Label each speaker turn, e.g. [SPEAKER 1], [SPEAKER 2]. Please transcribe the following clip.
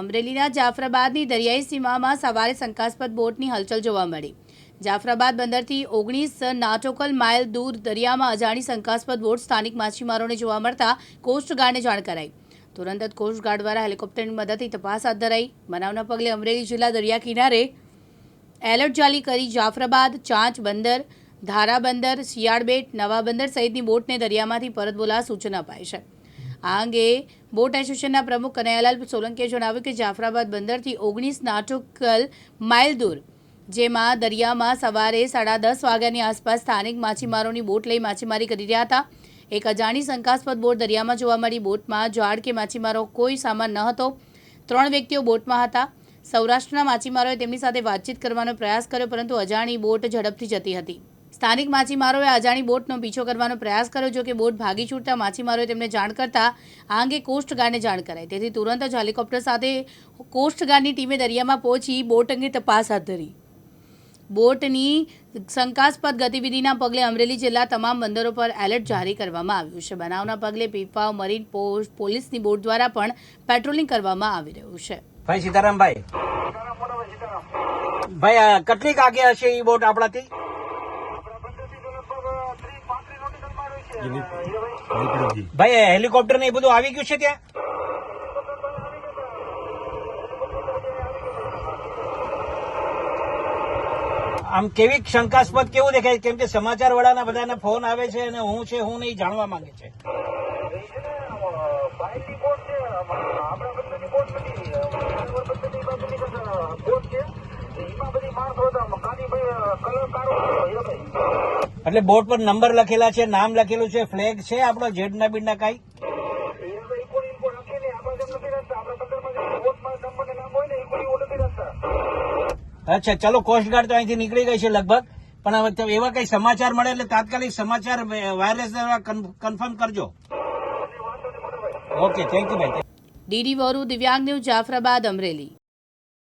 [SPEAKER 1] અમરેલીના જાફરાબાદની દરિયાઈ સીમામાં સવારે શંકાસ્પદ બોટની હલચલ જોવા મળી. જાફરાબાદ બંદરથી ઓગણીસ નાટોકલ માઇલ દૂર દરિયામાં અજાણી શંકાસ્પદ બોટ સ્થાનિક માછીમારોને જોવા મળતા કોસ્ટગાર્ડને જાણ કરાઈ. તુરંત જ કોસ્ટગાર્ડ દ્વારા હેલિકોપ્ટરની મદદથી તપાસ હાથ ધરાઈ. બનાવના પગલે અમરેલી જિલ્લા દરિયા કિનારે એલર્ટ જારી કરી જાફરાબાદ, ચાંચ બંદર, ધારા બંદર શિયાળબેટ નવા બંદર સહિતની બોટને દરિયામાંથી પરત બોલાવવા સૂચના અપાઈ છે. આ અંગે બોટ એસોસિએશનના પ્રમુખ કનૈયાલાલ સોલંકીએ જણાવ્યું કે જાફરાબાદ બંદરથી ઓગણીસ નાટોકલ માઇલ દૂર, જેમાં દરિયામાં સવારે સાડા દસ વાગ્યાની આસપાસ સ્થાનિક માછીમારોની બોટ લઈ માછીમારી કરી રહ્યા હતા. એક અજાણી શંકાસ્પદ બોટ દરિયામાં જોવા મળી. બોટમાં ઝાડ કે માછીમારો કોઈ સામાન ન હતો. ત્રણ વ્યક્તિઓ બોટમાં હતા. સૌરાષ્ટ્રના માછીમારોએ તેમની સાથે વાતચીત કરવાનો પ્રયાસ કર્યો, પરંતુ અજાણી બોટ ઝડપથી જતી હતી. સ્થાનિક માછીમારોએ અજાણી બોટનો પીછો કરવાનો પ્રયાસ કર્યો, જો કે બોટ ભાગી છૂટતા માછીમારોએ તેમને જાણ કરતા આ અંગે કોસ્ટગાર્ડને જાણ કરાઈ. તેથી તુરંત જ હેલિકોપ્ટર સાથે કોસ્ટગાર્ડની ટીમે દરિયામાં પહોંચી બોટ અંગે તપાસ હાથ ધરી. બોટની શંકાસ્પદ ગતિવિધિના પગલે અમરેલી જિલ્લા તમામ બંદરો પર એલર્ટ જારી કરવામાં આવ્યું છે. બનાવના પગલે પીપાવ, મરીન પોસ્ટ, પોલીસની બોટ દ્વારા પણ પેટ્રોલિંગ કરવામાં આવી રહ્યું છે.
[SPEAKER 2] ભાઈ સીતારામભાઈ ભાઈ, આ કેટલીક આગે હશે એ બોટ આપણાથી? ભાઈ હેલિકોપ્ટર ને એ બધું આવી ગયું છે ત્યાં? આમ કેવી શંકાસ્પદ કેવું દેખાય? કેમ કે સમાચાર વાળાના બધાને ફોન આવે છે અને હું છે હું નહીં જાણવા માંગે છે. એટલે બોટ પર નંબર લખેલા છે, નામ લખેલું છે, ફ્લેગ છે આપણો બીડ ના કાંઈ? અચ્છા, ચલો કોસ્ટગાર્ડ તો અહીંથી નીકળી ગઈ છે લગભગ. પણ હવે એવા કઈ સમાચાર મળે એટલે તાત્કાલિક સમાચાર વાયરલેસ દ્વારા કન્ફર્મ કરજો. ઓકે થેન્ક યુ ભાઈ
[SPEAKER 1] ડીડી વોરુ, દિવ્યાંગ ન્યૂઝ, જાફરાબાદ, અમરેલી.